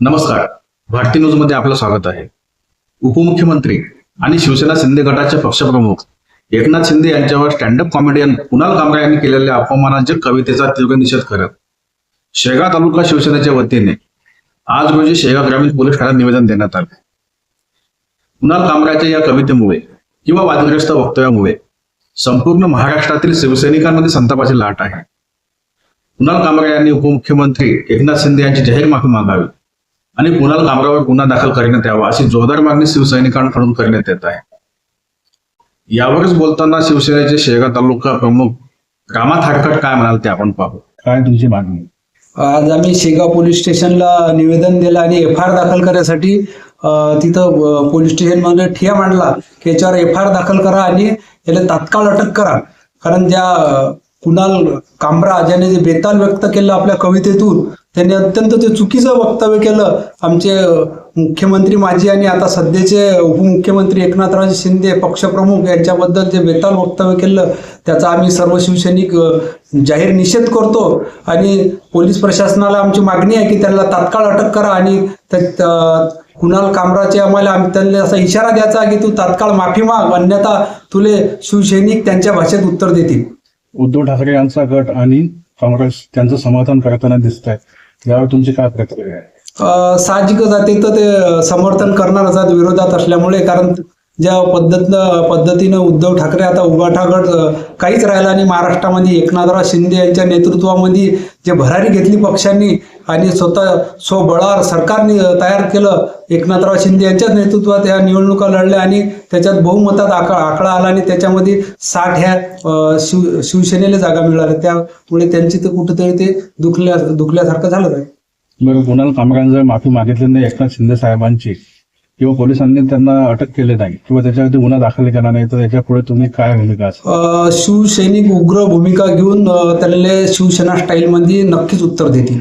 नमस्कार. भारती न्यूजमध्ये आपलं स्वागत आहे. उपमुख्यमंत्री आणि शिवसेना शिंदे गटाचे पक्षप्रमुख एकनाथ शिंदे यांच्यावर स्टँडअप कॉमेडियन कुणाल कामरा यांनी केलेल्या अपमानाच्या कवितेचा तीव्र निषेध करत शेगाव तालुका शिवसेनेच्या वतीने आज रोजी शेगाव ग्रामीण पोलीस ठाण्यात निवेदन देण्यात आले. कुणाल कामऱ्याच्या या कवितेमुळे किंवा वादग्रस्त वक्तव्यामुळे संपूर्ण महाराष्ट्रातील शिवसैनिकांमध्ये संतापाची लाट आहे. कुणाल कामरे यांनी उपमुख्यमंत्री एकनाथ शिंदे यांची जाहीर माफी मागावी. आणि कुणाल कामरावर गुन्हा दाखल करण्यात यावा अशी जोरदार मागणी शिवसैनिकांकडून करण्यात येत आहे. यावरच बोलताना शिवसेनेचे शेगाव तालुका प्रमुख रामा थाटकट काय म्हणाल ते आपण पाहू. काय तुमची मागणी? आज आम्ही शेगाव पोलीस स्टेशनला निवेदन दिलं आणि एफ आय आर दाखल करण्यासाठी तिथं पोलीस स्टेशनमध्ये ठिया मांडला की याच्यावर एफ आय आर दाखल करा आणि याला तात्काळ अटक करा. कारण ज्या कुणाल कांबरा ज्याने जे बेताल व्यक्त केलं आपल्या कवितेतून त्यांनी अत्यंत ते चुकीचं वक्तव्य केलं. आमचे मुख्यमंत्री माजी आणि आता सध्याचे उपमुख्यमंत्री एकनाथराव शिंदे पक्षप्रमुख यांच्याबद्दल जे बेताल वक्तव्य केलं त्याचा आम्ही सर्व शिवसैनिक जाहीर निषेध करतो. आणि पोलीस प्रशासनाला आमची मागणी आहे की त्याला तात्काळ अटक करा आणि त्या- कुणाल कामराचे आम्हाला आम्ही त्यांना असा इशारा द्यायचा की तू तात्काळ माफी माग अन्यथा तुले शिवसैनिक त्यांच्या भाषेत उत्तर देतील. उद्धव ठाकरे यांचा गट आणि काँग्रेस त्यांचं समाधान करताना दिसत आहे यावर तुमची काय प्रतिक्रिया आहे? साहजिकच आहे. ते तर ते समर्थन करणारच आहेत विरोधात असल्यामुळे. कारण ज्या पद्धत पद्धतीनं उद्धव ठाकरे आता उभाठा काहीच राहिला आणि महाराष्ट्रामध्ये एकनाथराव शिंदे यांच्या नेतृत्वामध्ये जे भरारी घेतली पक्षांनी आणि स्वतः स्वबळावर सरकारने तयार केलं. एकनाथराव शिंदे यांच्याच नेतृत्वात या निवडणुका लढल्या आणि त्याच्यात बहुमतात आकडा आकडा आला आणि त्याच्यामध्ये साठ ह्या शिव शिवसेनेला जागा मिळाल्या त्यामुळे त्यांची तर कुठेतरी ते दुखल्या दुखल्यासारखं झालं आहे बरं कुणाल जर माफी मागितली नाही एकनाथ शिंदे साहेबांची? किंवा पोलिसांनी त्यांना अटक केली नाही? किंवा त्याच्यावरती गुन्हा दाखल केला नाही? तर त्याच्या पुढे तुम्ही काय भूमिका शिवसैनिक उग्र भूमिका घेऊन अ, त्याला शिवसेना स्टाईलमध्ये नक्कीच उत्तर देतील.